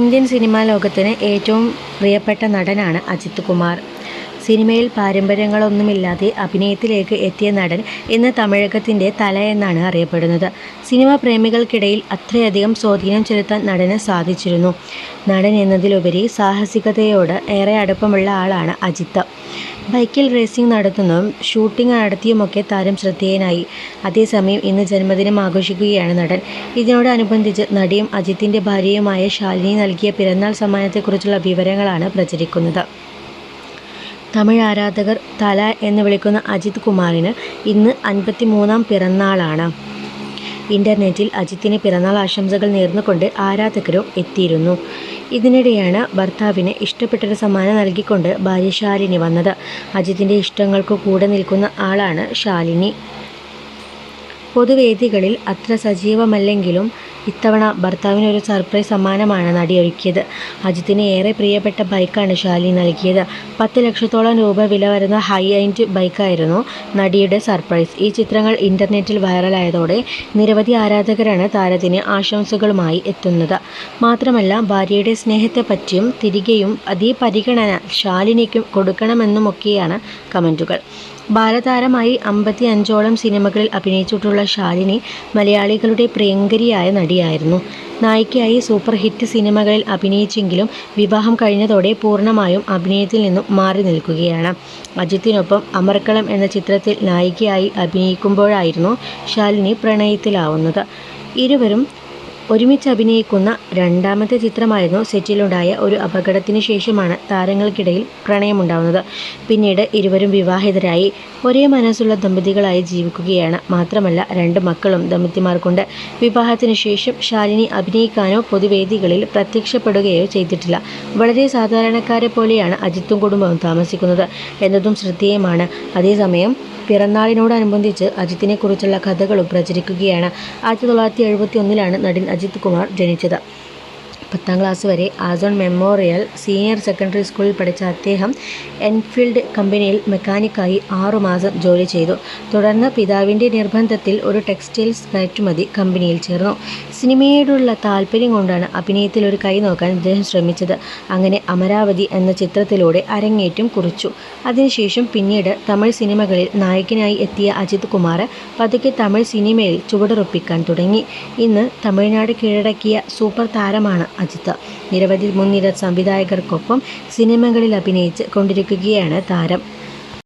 Indian cinema ലോകത്തിന് ഏറ്റവും പ്രിയപ്പെട്ട നടനാണ് അജിത് കുമാർ. സിനിമയിൽ പാരമ്പര്യങ്ങളൊന്നുമില്ലാതെ അഭിനയത്തിലേക്ക് എത്തിയ നടൻ ഇന്ന് തമിഴകത്തിന്റെ തല എന്നാണ് അറിയപ്പെടുന്നത്. സിനിമാ പ്രേമികൾക്കിടയിൽ അത്രയധികം സ്വാധീനം ചെലുത്താൻ നടന് സാധിച്ചിരുന്നു. നടൻ എന്നതിലുപരി സാഹസികതയോട് ഏറെ അടുപ്പമുള്ള ആളാണ് അജിത്ത്. ബൈക്കിൽ റേസിംഗ് നടത്തുന്നതും ഷൂട്ടിംഗ് നടത്തിയുമൊക്കെ താരം ശ്രദ്ധേയനായി. അതേസമയം ഇന്ന് ജന്മദിനം ആഘോഷിക്കുകയാണ് നടൻ. ഇതിനോടനുബന്ധിച്ച് നടിയും അജിത്തിന്റെ ഭാര്യയുമായ ശാലിനി നൽകിയ പിറന്നാൾ സമ്മാനത്തെക്കുറിച്ചുള്ള വിവരങ്ങളാണ് പ്രചരിക്കുന്നത്. തമിഴ് ആരാധകർ തല എന്ന് വിളിക്കുന്ന അജിത് കുമാറിന് ഇന്ന് അൻപത്തിമൂന്നാം പിറന്നാളാണ്. ഇന്റർനെറ്റിൽ അജിത്തിന് പിറന്നാൾ ആശംസകൾ നേർന്നുകൊണ്ട് ആരാധകരും എത്തിയിരുന്നു. ഇതിനിടെയാണ് ഭർത്താവിന് ഇഷ്ടപ്പെട്ടൊരു സമ്മാനം നൽകിക്കൊണ്ട് ഭാര്യ ശാലിനി വന്നത്. അജിത്തിന്റെ ഇഷ്ടങ്ങൾക്ക് കൂടെ നിൽക്കുന്ന ആളാണ് ശാലിനി. പൊതുവേദികളിൽ അത്ര സജീവമല്ലെങ്കിലും ഇത്തവണ ഭർത്താവിന് ഒരു സർപ്രൈസ് സമ്മാനമാണ് നടി ഒരുക്കിയത്. അജിത്തിന് ഏറെ പ്രിയപ്പെട്ട ബൈക്കാണ് ശാലിനി നൽകിയത്. പത്ത് ലക്ഷത്തോളം രൂപ വില വരുന്ന ഹൈ എൻഡ് ബൈക്കായിരുന്നു നടിയുടെ സർപ്രൈസ്. ഈ ചിത്രങ്ങൾ ഇന്റർനെറ്റിൽ വൈറലായതോടെ നിരവധി ആരാധകരാണ് താരത്തിന് ആശംസകളുമായി എത്തുന്നത്. മാത്രമല്ല ഭാര്യയുടെ സ്നേഹത്തെ പറ്റിയും തിരികെയും അതേ പരിഗണന ശാലിനിക്കും കൊടുക്കണമെന്നുമൊക്കെയാണ് കമന്റുകൾ. ബാലതാരമായി അമ്പത്തി അഞ്ചോളം സിനിമകളിൽ അഭിനയിച്ചിട്ടുള്ള ശാലിനി മലയാളികളുടെ പ്രിയങ്കരിയായ നടിയായിരുന്നു. നായികയായി സൂപ്പർ ഹിറ്റ് സിനിമകളിൽ അഭിനയിച്ചെങ്കിലും വിവാഹം കഴിഞ്ഞതോടെ പൂർണമായും അഭിനയത്തിൽ നിന്നും മാറി നിൽക്കുകയാണ്. അജിത്തിനൊപ്പം അമർക്കളം എന്ന ചിത്രത്തിൽ നായികയായി അഭിനയിക്കുമ്പോഴായിരുന്നു ശാലിനി പ്രണയത്തിലാവുന്നത്. ഇരുവരും ഒരുമിച്ചഭിനയിക്കുന്ന രണ്ടാമത്തെ ചിത്രമായിരുന്നു. സെറ്റിലുണ്ടായ ഒരു അപകടത്തിന് ശേഷമാണ് താരങ്ങൾക്കിടയിൽ പ്രണയമുണ്ടാവുന്നത്. പിന്നീട് ഇരുവരും വിവാഹിതരായി. ഒരേ മനസ്സുള്ള ദമ്പതികളായി ജീവിക്കുകയാണ്. മാത്രമല്ല രണ്ട് മക്കളും ദമ്പതിമാർക്കുണ്ട്. വിവാഹത്തിന് ശേഷം ശാലിനി അഭിനയിക്കാനോ പൊതുവേദികളിൽ പ്രത്യക്ഷപ്പെടുകയോ ചെയ്തിട്ടില്ല. വളരെ സാധാരണക്കാരെ പോലെയാണ് അജിത്തും കുടുംബവും താമസിക്കുന്നത് എന്നതും ശ്രദ്ധേയമാണ്. അതേസമയം പിറന്നാളിനോടനുബന്ധിച്ച് അജിത്തിനെക്കുറിച്ചുള്ള കഥകളും പ്രചരിക്കുകയാണ്. ആയിരത്തി തൊള്ളായിരത്തി എഴുപത്തി ഒന്നിലാണ് നടൻ അജിത് കുമാർ ജനിച്ചത്. പത്താം ക്ലാസ് വരെ ആസോൺ മെമ്മോറിയൽ സീനിയർ സെക്കൻഡറി സ്കൂളിൽ പഠിച്ച അദ്ദേഹം എൻഫീൽഡ് കമ്പനിയിൽ മെക്കാനിക്കായി ആറുമാസം ജോലി ചെയ്തു. തുടർന്ന് പിതാവിന്റെ നിർബന്ധത്തിൽ ഒരു ടെക്സ്റ്റൈൽസ് കയറ്റുമതി കമ്പനിയിൽ ചേർന്നു. സിനിമയോടുള്ള താല്പര്യം കൊണ്ടാണ് അഭിനയത്തിൽ ഒരു കൈ നോക്കാൻ അദ്ദേഹം ശ്രമിച്ചത്. അങ്ങനെ അമരാവതി എന്ന ചിത്രത്തിലൂടെ അരങ്ങേറ്റം കുറിച്ചു. അതിനുശേഷം പിന്നീട് തമിഴ് സിനിമകളിൽ നായകനായി എത്തിയ അജിത് കുമാർ പതുക്കെ തമിഴ് സിനിമയിൽ ചുവടുറപ്പിക്കാൻ തുടങ്ങി. ഇന്ന് തമിഴ്നാട് കീഴടക്കിയ സൂപ്പർ താരമാണ് അജിത്ത്. നിരവധി മുൻനിര സംവിധായകർക്കൊപ്പം സിനിമകളിൽ അഭിനയിച്ച് കൊണ്ടിരിക്കുകയാണ് താരം.